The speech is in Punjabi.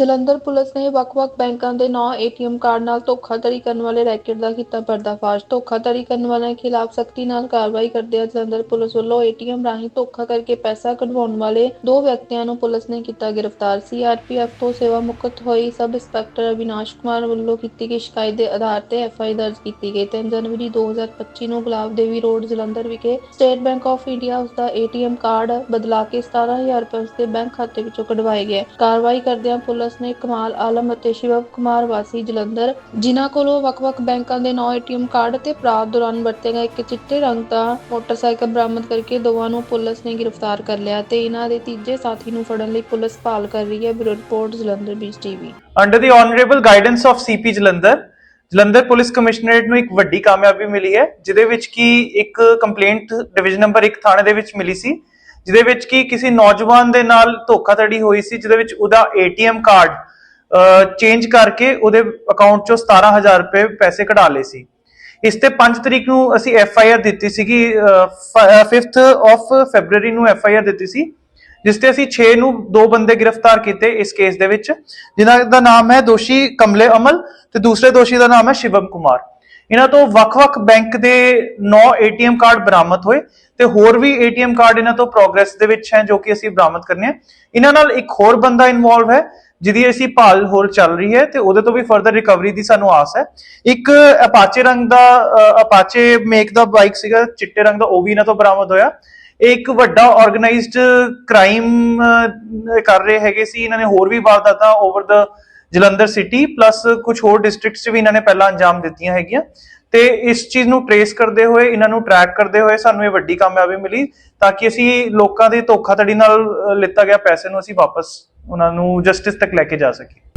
ਜਲੰਧਰ ਪੁਲਿਸ ਨੇ ਵੱਖ-ਵੱਖ ਬੈਂਕਾਂ ਦੇ 9 ਏਟੀਐਮ ਕਾਰਡ ਨਾਲ ਧੋਖਾਧੜੀ ਕਰਨ ਵਾਲੇ ਰੈਕੇਟ ਦਾ ਕੀਤਾ ਪਰਦਾਫਾਸ਼। ਧੋਖਾਧੜੀ ਕਰਨ ਵਾਲਿਆਂ ਖਿਲਾਫ ਸਖਤੀ ਨਾਲ ਕਾਰਵਾਈ ਕਰਦਿਆਂ ਜਲੰਧਰ ਪੁਲਿਸ ਵੱਲੋਂ ਏਟੀਐਮ ਰਾਹੀਂ ਧੋਖਾ ਕਰਕੇ ਪੈਸਾ ਕਢਵਾਉਣ ਵਾਲੇ ਦੋ ਵਿਅਕਤੀਆਂ ਨੂੰ ਪੁਲਿਸ ਨੇ ਕੀਤਾ ਗ੍ਰਿਫਤਾਰ। ਸੀਆਰਪੀਐਫ ਤੋਂ ਸੇਵਾ ਮੁਕਤ ਹੋਈ ਸਬ ਇੰਸਪੈਕਟਰ ਅਵਿਨਾਸ਼ ਕੁਮਾਰ ਵੱਲੋਂ ਕੀਤੀ ਗਈ ਸ਼ਿਕਾਇਤ ਦੇ ਆਧਾਰ ਤੇ ਐਫਆਈ ਦਰਜ ਕੀਤੀ ਗਈ। 3 ਜਨਵਰੀ 2025 ਨੂੰ ਗੁਲਾਬ ਦੇਵੀ ਰੋਡ, ਜਲੰਧਰ ਵਿਖੇ ਸਟੇਟ ਬੈਂਕ ਆਫ ਇੰਡੀਆ ਉਸ ਦਾ ਏਟੀਐਮ ਕਾਰਡ ਬਦਲਾ ਕੇ 17000 ਰੁਪਏ ਉਸ ਦੇ ਬੈਂਕ ਖਾਤੇ ਵਿੱਚੋਂ ਕਢਵਾਏ ਗਏ ਕਾਰਵਾਈ ਕਰਦਿਆਂ ਪੁਲਿਸ ਨੇ ਕਮਾਲ ਆਲਮ ਅਤੇ ਸ਼ਿਵਮ ਕੁਮਾਰ ਵਾਸੀ ਜਲੰਧਰ, ਜਿਨ੍ਹਾਂ ਕੋਲੋਂ ਵੱਖ-ਵੱਖ ਬੈਂਕਾਂ ਦੇ 9 ਏਟੀਐਮ ਕਾਰਡ ਤੇ ਅਪਰਾਧ ਦੌਰਾਨ ਵਰਤੇ ਗਏ ਇੱਕ ਚਿੱਟੇ ਰੰਗ ਦਾ ਮੋਟਰਸਾਈਕਲ ਬਰਾਮਦ ਕਰਕੇ ਦੋਵਾਂ ਨੂੰ ਪੁਲਿਸ ਨੇ ਗ੍ਰਿਫਤਾਰ ਕਰ ਲਿਆ ਤੇ ਇਹਨਾਂ ਦੇ ਤੀਜੇ ਸਾਥੀ ਨੂੰ ਫੜਨ ਲਈ ਪੁਲਿਸ ਭਾਲ ਕਰ ਰਹੀ ਹੈ, bureau report Jalandhar Beach TV. Under the honourable guidance of CP Jalandhar Jalandhar police commissionerate ਨੂੰ ਇੱਕ ਵੱਡੀ ਕਾਮਯਾਬੀ ਮਿਲੀ ਹੈ, ਜਿਹਦੇ ਵਿੱਚ ਕੀ ਇੱਕ ਕੰਪਲੇਂਟ ਡਿਵੀਜ਼ਨ ਨੰਬਰ 1 ਥਾਣੇ ਦੇ ਵਿੱਚ ਮਿਲੀ ਸੀ ਜਿਹਦੇ ਵਿੱਚ ਕੀ ਕਿਸੇ ਨੌਜਵਾਨ ਦੇ ਨਾਲ ਧੋਖਾਧੜੀ ਹੋਈ ਸੀ, ਜਿਹਦੇ ਵਿੱਚ ਉਹਦਾ ਏਟੀਐਮ ਕਾਰਡ ਚੇਂਜ ਕਰਕੇ ਉਹਦੇ ਅਕਾਊਂਟ ਚੋਂ 17000 ਰੁਪਏ ਪੈਸੇ ਕਢਾ ਲਏ ਸੀ। ਇਸ ਤੇ 5 ਤਰੀਕ ਨੂੰ ਅਸੀਂ ਐਫ ਆਈ ਆਰ ਦਿੱਤੀ ਸੀਗੀ 5th ਆਫ ਫੈਬਰੂਅਰੀ ਨੂੰ ਐਫ ਆਈ ਆਰ ਦਿੱਤੀ ਸੀ, ਜਿਸ ਤੇ ਅਸੀਂ 6 ਨੂੰ ਦੋ ਬੰਦੇ ਗ੍ਰਿਫਤਾਰ ਕੀਤੇ ਇਸ ਕੇਸ ਦੇ ਵਿੱਚ, ਜਿਨ੍ਹਾਂ ਦਾ ਨਾਮ ਹੈ ਦੋਸ਼ੀ ਕਮਲੇ ਅਮਲ ਤੇ ਦੂਸਰੇ ਦੋਸ਼ੀ ਦਾ ਨਾਮ ਹੈ ਸ਼ਿਵਮ ਕੁਮਾਰ। ਇਹਨਾਂ ਤੋਂ ਵੱਖ-ਵੱਖ ਬੈਂਕ ਦੇ 9 ਏਟੀਐਮ ਕਾਰਡ ਬਰਾਮਦ ਹੋਏ ਤੇ ਹੋਰ ਵੀ ਏਟੀਐਮ ਕਾਰਡ ਇਹਨਾਂ ਤੋਂ ਪ੍ਰੋਗਰੈਸ ਦੇ ਵਿੱਚ ਹੈ ਜੋ ਕਿ ਅਸੀਂ ਬਰਾਮਦ ਕਰਨੇ ਆ। ਇਹਨਾਂ ਨਾਲ ਇੱਕ ਹੋਰ ਬੰਦਾ ਇਨਵੋਲਵ ਹੈ, ਜਿਹਦੀ ਅਸੀਂ ਭਾਲ ਹੋਰ ਚੱਲ ਰਹੀ ਹੈ ਤੇ ਉਹਦੇ ਤੋਂ ਵੀ ਫਰਦਰ ਰਿਕਵਰੀ ਦੀ ਸਾਨੂੰ ਆਸ ਹੈ। ਇੱਕ ਅਪਾਚੇ ਰੰਗ ਦਾ ਅਪਾਚੇ ਮੇਕ ਦਾ ਬਾਈਕ ਸੀਗਾ, ਚਿੱਟੇ ਰੰਗ ਦਾ, ਉਹ ਵੀ ਇਹਨਾਂ ਤੋਂ ਬਰਾਮਦ ਹੋਇਆ। ਇਹ ਇੱਕ ਵੱਡਾ ਆਰਗੇਨਾਈਜ਼ਡ ਕ੍ਰਾਈਮ ਕਰ ਰਹੇ ਹੈਗੇ ਸੀ, ਇਹਨਾਂ ਨੇ ਹੋਰ ਵੀ ਵਾਰਦਾਤਾਂ over the Jalandhar city plus ਕੁਝ ਹੋਰ ਡਿਸਟ੍ਰਿਕਟਸ 'ਚ ਵੀ ਇਹਨਾਂ ਨੇ ਪਹਿਲਾਂ ਅੰਜਾਮ ਦਿੱਤੀਆਂ ਹੈਗੀਆਂ। ਤੇ ਇਸ ਚੀਜ਼ ਨੂੰ ਟਰੇਸ ਕਰਦੇ ਹੋਏ, ਇਹਨਾਂ ਨੂੰ ਟਰੈਕ ਕਰਦੇ ਹੋਏ ਸਾਨੂੰ ਇਹ ਵੱਡੀ ਕਾਮਯਾਬੀ ਮਿਲੀ ਤਾਂ ਕਿ ਅਸੀਂ ਲੋਕਾਂ ਦੀ ਧੋਖਾਧੜੀ ਨਾਲ ਲਿੱਤਾ ਗਿਆ ਪੈਸੇ ਨੂੰ ਅਸੀਂ ਵਾਪਸ ਉਹਨਾਂ ਨੂੰ ਜਸਟਿਸ ਤੱਕ ਲੈ ਕੇ ਜਾ ਸਕੀਏ।